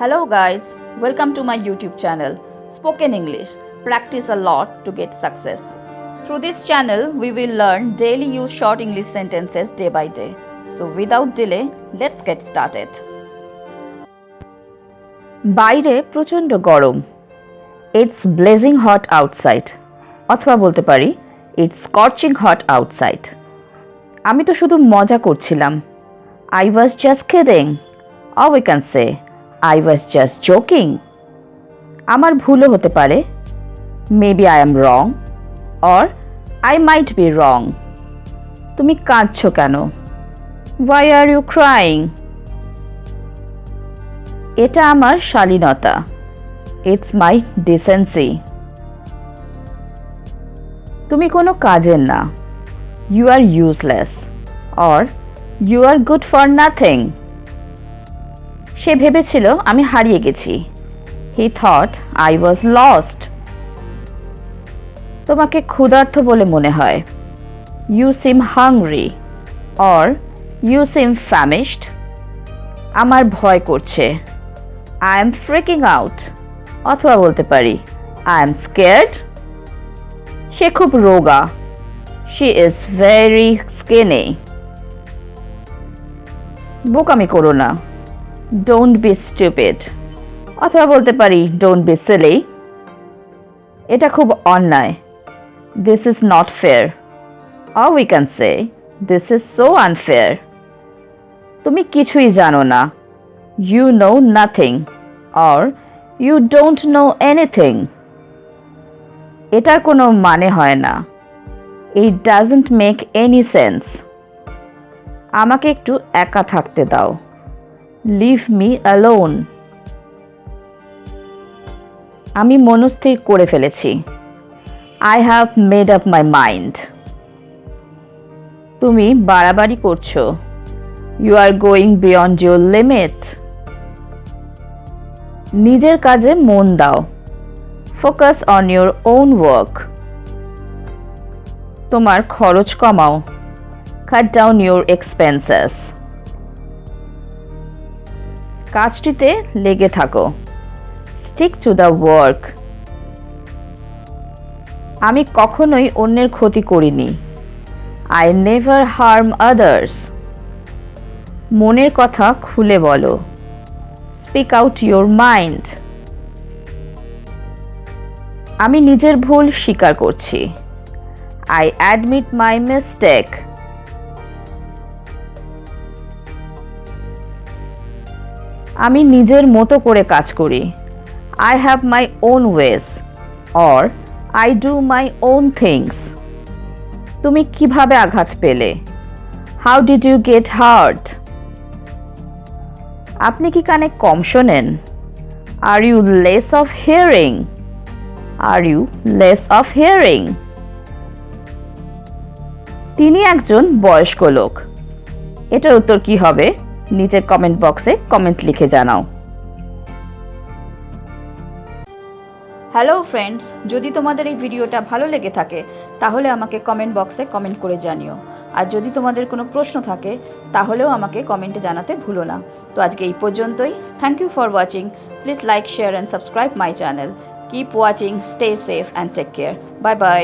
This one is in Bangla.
Hello, guys. Welcome to my YouTube channel, Spoken English. Practice a lot to get success. Through this channel, we will learn daily use short English sentences day by day. So, without delay, let's get started. বাইরে প্রচণ্ড গরম ইটস ব্লেজিং হট আউটসাইড অথবা বলতে পারি ইটস স্কর্চিং হট আউটসাইড আমি তো শুধু মজা করছিলাম I was just kidding or we can say I was just joking আমার ভুলও হতে পারে। Maybe I am wrong or I might be wrong তুমি কাঁদছ কেন? ওয়াই আর ইউ ক্রাইং এটা আমার শালীনতা। ইটস মাই ডিসেন্সি তুমি কোনো কাজের না। You are useless or you are good for nothing সে ভেবেছিল আমি হারিয়ে গেছি। He thought I was lost তোমাকে ক্ষুধার্ত বলে মনে হয়। You seem hungry or you seem famished আমার ভয় করছে। আই এম ফ্রিকিং আউট অথবা বলতে পারি আই এম স্কেয়ার্ড সে খুব রোগা। শি ইজ ভেরি স্কিনি বোকামি করো না। ডোন্ট বি স্টুপিড অথবা বলতে পারি ডোন্ট বি সিলি এটা খুব অন্যায়। This is not fair or we can say this is so unfair তুমি কিছুই জানো না। You know nothing or you don't know anything এটার কোনো মানে হয় না। It doesn't make any sense আমাকে একটু একা থাকতে দাও। লিভ মি অ্যালোন আমি মনস্থির করে ফেলেছি। I have made up my mind তুমি বাড়াবাড়ি করছ। You are going beyond your limit নিজের কাজে মন দাও। Focus on your own work তোমার খরচ কমাও। কাট ডাউন ইউর এক্সপেন্সেস কাজটিতে লেগে থাকো। স্টিক টু দ্য ওয়ার্ক আমি কখনোই অন্যের ক্ষতি করিনি। আই নেভার হার্ম আদার্স মনের কথা খুলে বলো। স্পিক আউট ইউর মাইন্ড আমি নিজের ভুল স্বীকার করছি। আই অ্যাডমিট মাই মিস্টেক আমি নিজের মতো করে কাজ করি। I have my own ways or I do my own things তুমি কীভাবে আঘাত পেলে? How did you get hurt আপনি কি কানে কম শোনেন are you less of hearing are you less of hearing তিনি একজন বয়স্ক লোক। এটার উত্তর কি হবে? নিচের কমেন্ট বক্সে কমেন্ট লিখে জানাও। হ্যালো ফ্রেন্ডস যদি তোমাদের এই ভিডিওটা ভালো লেগে থাকে, তাহলে আমাকে কমেন্ট বক্সে কমেন্ট করে জানিও। আর যদি তোমাদের কোনো প্রশ্ন থাকে, তাহলেও আমাকে কমেন্টে জানাতে ভুলো না। তো আজকে এই পর্যন্তই। Thank you for watching please like share and subscribe my channel keep watching stay safe and take care bye bye